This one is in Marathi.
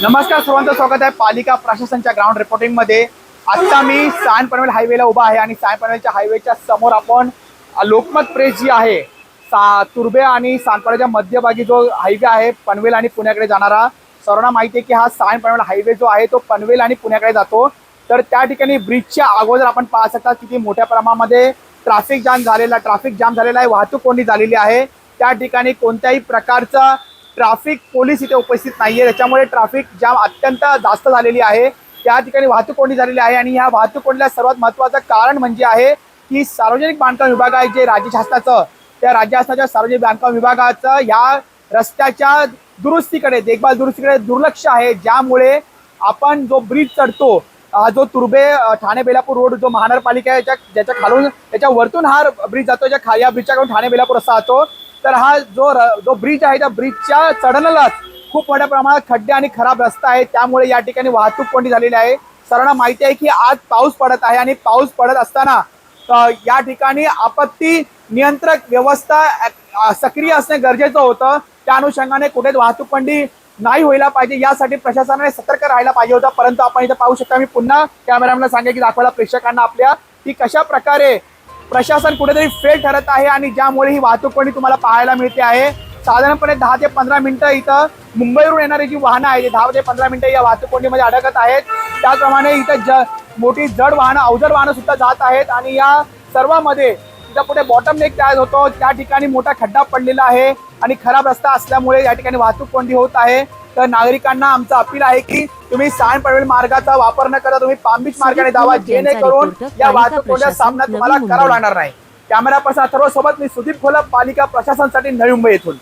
नमस्कार सर्वांचं स्वागत आहे. पालिका प्रशासनच्या ग्राउंड रिपोर्टिंगमध्ये. आता मी सायन पनवेल हायवेला उभा आहे आणि सायन पनवेलच्या हायवेच्या समोर आपण लोकमत प्रेस जी आहे सा तुर्बे आणि सानपाड्याच्या मध्यभागी जो हायवे आहे पनवेल आणि पुण्याकडे जाणारा. सर्वांना माहिती आहे की हा सायन पनवेल हायवे जो आहे तो पनवेल आणि पुण्याकडे जातो. तर त्या ठिकाणी ब्रिजच्या अगोदर आपण पाहत शकता किती मोठ्या प्रमाणामध्ये ट्रॅफिक जाम झालेला ट्रॅफिक जाम झालेला आहे वाहतूक कोंडी झालेली आहे. त्या ठिकाणी कोणत्याही प्रकारचा ट्रॅफिक पोलीस इथे उपस्थित नाहीये. त्याच्यामुळे ट्रॅफिक जाम अत्यंत जास्त झालेली आहे. त्या ठिकाणी वाहतूक कोंडी झालेली आहे आणि ह्या वाहतूक कोंडीला सर्वात महत्त्वाचं कारण म्हणजे आहे की सार्वजनिक बांधकाम विभाग आहे जे राज्य शासनाचं. त्या राज्य शासनाच्या सार्वजनिक बांधकाम विभागाचं या रस्त्याच्या दुरुस्तीकडे देखभाल दुरुस्तीकडे दुर्लक्ष आहे. ज्यामुळे आपण जो ब्रिज चढतो हा जो तुर्बे ठाणे बेलापूर रोड जो महानगरपालिका आहे ज्याच्या ज्याच्या खालून त्याच्या वरतून हा ब्रिज जातो ज्या खा या ब्रिजच्या खालून ठाणे बेलापूर असा जातो तर हा जो जो ब्रिज आहे त्या ब्रिजच्या चढणलाच खूप मोठ्या प्रमाणात खड्डे आणि खराब रस्ता आहे. त्यामुळे या ठिकाणी वाहतूक कोंडी झालेली आहे. सर्वांना माहिती आहे की आज पाऊस पडत आहे आणि पाऊस पडत असताना या ठिकाणी आपत्ती नियंत्रक व्यवस्था सक्रिय असणे गरजेचं होतं. त्या अनुषंगाने कुठेच वाहतूक कोंडी नाही व्हायला पाहिजे. यासाठी प्रशासनाने सतर्क राहायला पाहिजे होता. परंतु आपण इथं पाहू शकता मी पुन्हा कॅमेरामॅनला सांगेल की दाखवायला प्रेक्षकांना आपल्या की कशा प्रकारे प्रशासन कुठेतरी फेल ठरत आहे आणि ज्यामुळे ही वाहतूक कोंडी तुम्हाला पाहायला मिळते आहे. साधारणपणे दहा ते पंधरा मिनिटं इथं मुंबईवरून येणारी जी वाहनं आहेत दहा ते पंधरा मिनिटं या वाहतूक कोंडीमध्ये अडकत आहेत. त्याचप्रमाणे इथं ज मोठी जड वाहनं अवजड वाहनं सुद्धा जात आहेत आणि या सर्वामध्ये इथं पुढे बॉटम नेक तयार होतो. त्या ठिकाणी मोठा खड्डा पडलेला आहे आणि खराब रस्ता असल्यामुळे या ठिकाणी वाहतूक कोंडी होत आहे. तर नागरिकांना आमचं अपील आहे की तुम्ही सायन पनवेल मार्गाचा वापर न करता तुम्ही पाम बीच मार्गाने जावा जेणेकरून या वाहतूक सामना तुम्हाला. करावा लागणार नाही कॅमेरा पर्सन सर्व सोबत मी सुदीप खोलप पालिका प्रशासनासाठी नवी मुंबई येथून